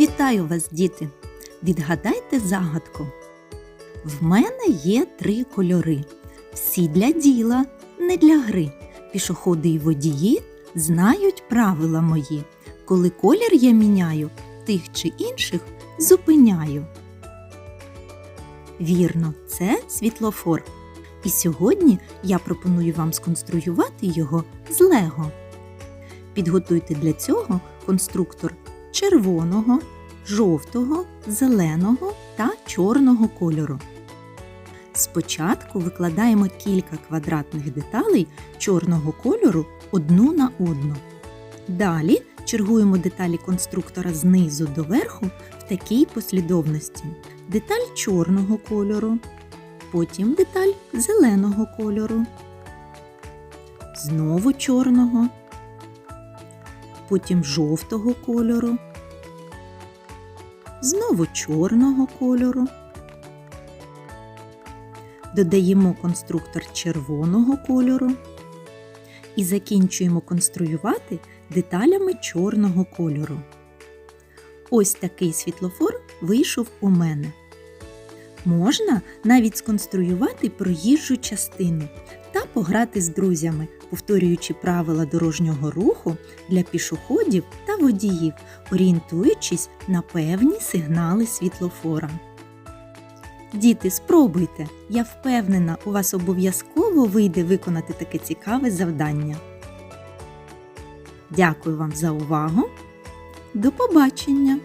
Вітаю вас, діти! Відгадайте загадку. В мене є три кольори. Всі для діла, не для гри. Пішоходи й водії знають правила мої. Коли колір я міняю, тих чи інших зупиняю. Вірно, це світлофор. І сьогодні я пропоную вам сконструювати його з Лего. Підготуйте для цього конструктор червоного, жовтого, зеленого та чорного кольору. Спочатку викладаємо кілька квадратних деталей чорного кольору одну на одну. Далі чергуємо деталі конструктора знизу до верху в такій послідовності: деталь чорного кольору, потім деталь зеленого кольору, знову чорного, потім жовтого кольору, знову чорного кольору. Додаємо конструктор червоного кольору і закінчуємо конструювати деталями чорного кольору. Ось такий світлофор вийшов у мене. Можна навіть сконструювати проїжджу частину та пограти з друзями, повторюючи правила дорожнього руху для пішоходів та водіїв, орієнтуючись на певні сигнали світлофора. Діти, спробуйте! Я впевнена, у вас обов'язково вийде виконати таке цікаве завдання. Дякую вам за увагу. До побачення!